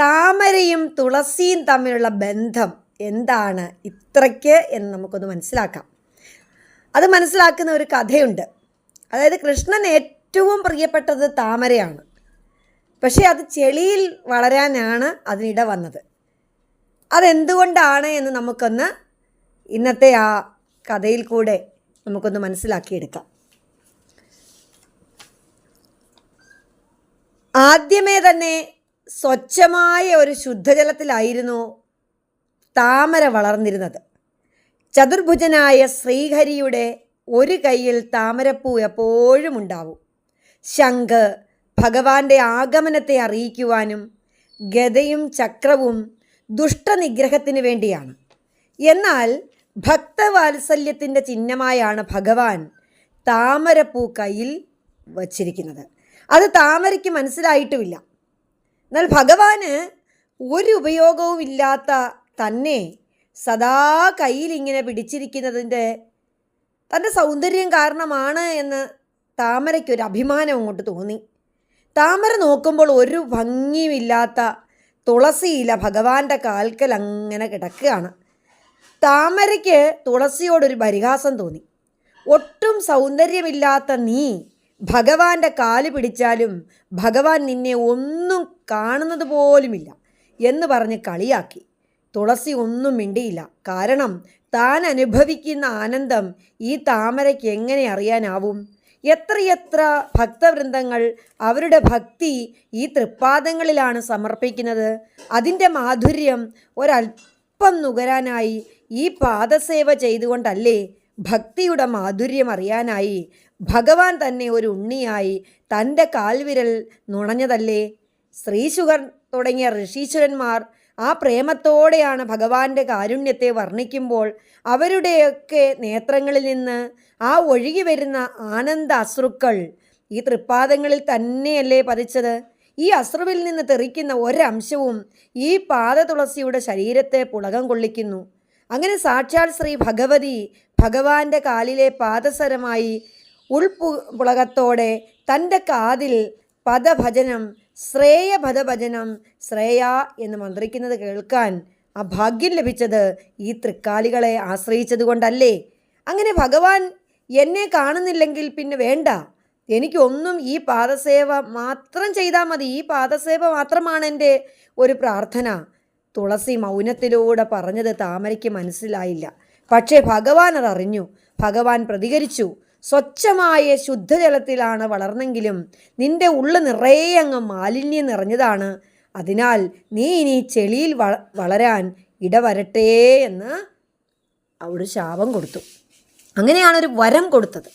താമരയും തുളസിയും തമ്മിലുള്ള ബന്ധം എന്താണ്? ഇത്രയ്ക്ക് എന്ന് നമുക്കൊന്ന് മനസ്സിലാക്കാം. അത് മനസ്സിലാക്കുന്ന ഒരു കഥയുണ്ട്. അതായത് കൃഷ്ണൻ ഏറ്റവും പ്രിയപ്പെട്ടത് താമരയാണ്. പക്ഷേ അത് ചെളിയിൽ വളരാനാണ് അതിനിട വന്നത്. അതെന്തുകൊണ്ടാണ് എന്ന് നമുക്കൊന്ന് ഇന്നത്തെ ആ കഥയിൽ കൂടെ നമുക്കൊന്ന് മനസ്സിലാക്കിയെടുക്കാം. ആദ്യമേ തന്നെ സ്വച്ഛമായ ഒരു ശുദ്ധജലത്തിലായിരുന്നു താമര വളർന്നിരുന്നത്. ചതുർഭുജനായ ശ്രീഹരിയുടെ ഒരു കയ്യിൽ താമരപ്പൂ എപ്പോഴും ഉണ്ടാവും. ശംഖ് ഭഗവാന്റെ ആഗമനത്തെ അറിയിക്കുവാനും ഗതയും ചക്രവും ദുഷ്ടനിഗ്രഹത്തിന് വേണ്ടിയാണ്. എന്നാൽ ഭക്തവാത്സല്യത്തിന്റെ ചിഹ്നമായാണ് ഭഗവാൻ താമരപ്പൂ കയ്യിൽ വച്ചിരിക്കുന്നത്. അത് താമരയ്ക്ക് മനസ്സിലായിട്ടുമില്ല. എന്നാൽ ഭഗവാന് ഒരു ഉപയോഗവും ഇല്ലാത്ത തന്നെ സദാ കയ്യിലിങ്ങനെ പിടിച്ചിരിക്കുന്നതിന്റെ തന്റെ സൗന്ദര്യം കാരണമാണ് എന്ന് താമരയ്ക്കൊരു അഭിമാനം അങ്ങോട്ട് തോന്നി. താമര നോക്കുമ്പോൾ ഒരു ഭംഗിയുമില്ലാത്ത തുളസിയില ഭഗവാന്റെ കാൽക്കൽ അങ്ങനെ കിടക്കുകയാണ്. താമരയ്ക്ക് തുളസിയോടൊരു പരിഹാസം തോന്നി. ഒട്ടും സൗന്ദര്യമില്ലാത്ത നീ ഭഗവാന്റെ കാൽ പിടിച്ചാലും ഭഗവാൻ നിന്നെ ഒന്നും കാണുന്നത് പോലുമില്ല എന്ന് പറഞ്ഞ് കളിയാക്കി. തുളസി ഒന്നും മിണ്ടിയില്ല. കാരണം താൻ അനുഭവിക്കുന്ന ആനന്ദം ഈ താമരയ്ക്ക് എങ്ങനെ അറിയാനാവും? എത്രയെത്ര ഭക്തവൃന്ദങ്ങൾ അവരുടെ ഭക്തി ഈ തൃപ്പാദങ്ങളിലാണ് സമർപ്പിക്കുന്നത്? അതിന്റെ മാധുര്യം ഒരൽപ്പം നുകരാനായി ഈ പാദസേവ ചെയ്തുകൊണ്ടല്ലേ ഭക്തിയുടെ മാധുര്യം അറിയാനായി ഭഗവാൻ തന്നെ ഒരു ഉണ്ണിയായി തന്റെ കാൽവിരൽ നുണഞ്ഞതല്ലേ? ശ്രീശുഗർ തുടങ്ങിയ ഋഷീശ്വരന്മാർ ആ പ്രേമത്തോടെയാണ് ഭഗവാന്റെ കാരുണ്യത്തെ വർണിക്കുമ്പോൾ അവരുടെയൊക്കെ നേത്രങ്ങളിൽ നിന്ന് ആ ഒഴുകി വരുന്ന ആനന്ദ അശ്രുക്കൾ ഈ തൃപ്പാദങ്ങളിൽ തന്നെയല്ലേ പതിച്ചത്? ഈ അശ്രുവിൽ നിന്ന് തെറിക്കുന്ന ഒരംശവും ഈ പാദതുളസിയുടെ ശരീരത്തെ പുളകം കൊള്ളിക്കുന്നു. അങ്ങനെ സാക്ഷാൽ ശ്രീ ഭഗവതി ഭഗവാന്റെ കാലിലെ പാദസരമായി ഉൾപുളകത്തോടെ പുളകത്തോടെ തന്റെ കാതിൽ പദഭജനം ശ്രേയ പദഭജനം ശ്രേയ എന്ന് മന്ത്രിക്കുന്നത് കേൾക്കാൻ ആ ഭാഗ്യം ലഭിച്ചത് ഈ തൃക്കാലികളെ ആശ്രയിച്ചത് കൊണ്ടല്ലേ അങ്ങനെ ഭഗവാൻ എന്നെ കാണുന്നില്ലെങ്കിൽ പിന്നെ വേണ്ട. എനിക്കൊന്നും ഈ പാദസേവ മാത്രം ചെയ്താൽ മതി. ഈ പാദസേവ മാത്രമാണ് എന്റെ ഒരു പ്രാർത്ഥന. തുളസി മൗനത്തിലൂടെ പറഞ്ഞത് താമരയ്ക്ക് മനസ്സിലായില്ല. പക്ഷേ ഭഗവാൻ അതറിഞ്ഞു. ഭഗവാൻ പ്രതികരിച്ചു. സ്വച്ഛമായ ശുദ്ധജലത്തിലാണ് വളർന്നെങ്കിലും നിന്റെ ഉള്ളു നിറയെ അങ്ങ് മാലിന്യം നിറഞ്ഞതാണ്. അതിനാൽ നീ ഇനി ചെളിയിൽ വള വളരാൻ ഇടവരട്ടെ എന്ന് അവിടെ ശാപം കൊടുത്തു. അങ്ങനെയാണ് ഒരു വരം കൊടുത്തത്.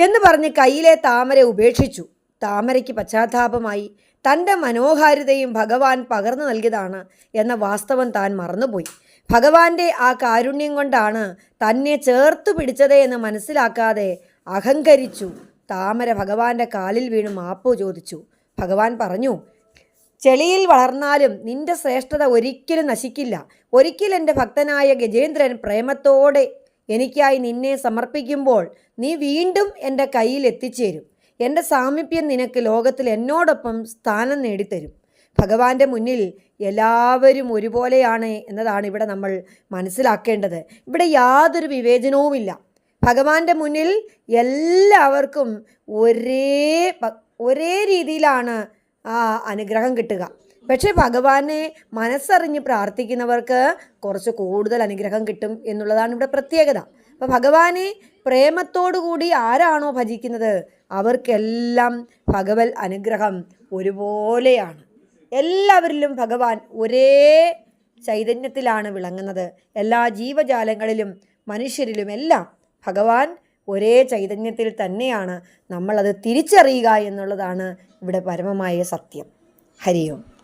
എന്ന് പറഞ്ഞ് കയ്യിലെ താമര ഉപേക്ഷിച്ചു. താമരയ്ക്ക് പശ്ചാത്താപമായി തന്റെ മനോഹാരിതയും ഭഗവാൻ പകർന്നു നൽകിയതാണ് എന്ന വാസ്തവം താൻ മറന്നുപോയി. ഭഗവാന്റെ ആ കാരുണ്യം കൊണ്ടാണ് തന്നെ ചേർത്തു പിടിച്ചത് എന്ന് മനസ്സിലാക്കാതെ അഹങ്കരിച്ചു. താമര ഭഗവാന്റെ കാലിൽ വീണ് മാപ്പ് ചോദിച്ചു. ഭഗവാൻ പറഞ്ഞു ചെളിയിൽ വളർന്നാലും നിന്റെ ശ്രേഷ്ഠത ഒരിക്കലും നശിക്കില്ല. ഒരിക്കൽ എന്റെ ഭക്തനായ ഗജേന്ദ്രൻ പ്രേമത്തോടെ എനിക്കായി നിന്നെ സമർപ്പിക്കുമ്പോൾ നീ വീണ്ടും എന്റെ കയ്യിൽ എത്തിച്ചേരും. എന്റെ സാമീപ്യം നിനക്ക് ലോകത്തിൽ എന്നോടൊപ്പം സ്ഥാനം നേടിത്തരും. ഭഗവാന്റെ മുന്നിൽ എല്ലാവരും ഒരുപോലെയാണ് എന്നതാണ് ഇവിടെ നമ്മൾ മനസ്സിലാക്കേണ്ടത്. ഇവിടെ യാതൊരു വിവേചനവുമില്ല. ഭഗവാന്റെ മുന്നിൽ എല്ലാവർക്കും ഒരേ ഒരേ രീതിയിലാണ് ആ അനുഗ്രഹം കിട്ടുക. പക്ഷേ ഭഗവാനെ മനസ്സറിഞ്ഞ് പ്രാർത്ഥിക്കുന്നവർക്ക് കുറച്ച് കൂടുതൽ അനുഗ്രഹം കിട്ടും എന്നുള്ളതാണ് ഇവിടെ പ്രത്യേകത. അപ്പോൾ ഭഗവാനെ പ്രേമത്തോടുകൂടി ആരാണോ ഭജിക്കുന്നത് അവർക്കെല്ലാം ഭഗവത് അനുഗ്രഹം ഒരുപോലെയാണ്. എല്ലാവരിലും ഭഗവാൻ ഒരേ ചൈതന്യത്തിലാണ് വിളങ്ങുന്നത്. എല്ലാ ജീവജാലങ്ങളിലും മനുഷ്യരിലും എല്ലാം ഭഗവാൻ ഒരേ ചൈതന്യത്തിൽ തന്നെയാണ്. നമ്മളത് തിരിച്ചറിയുക എന്നുള്ളതാണ് ഇവിടെ പരമമായ സത്യം. ഹരിയോം.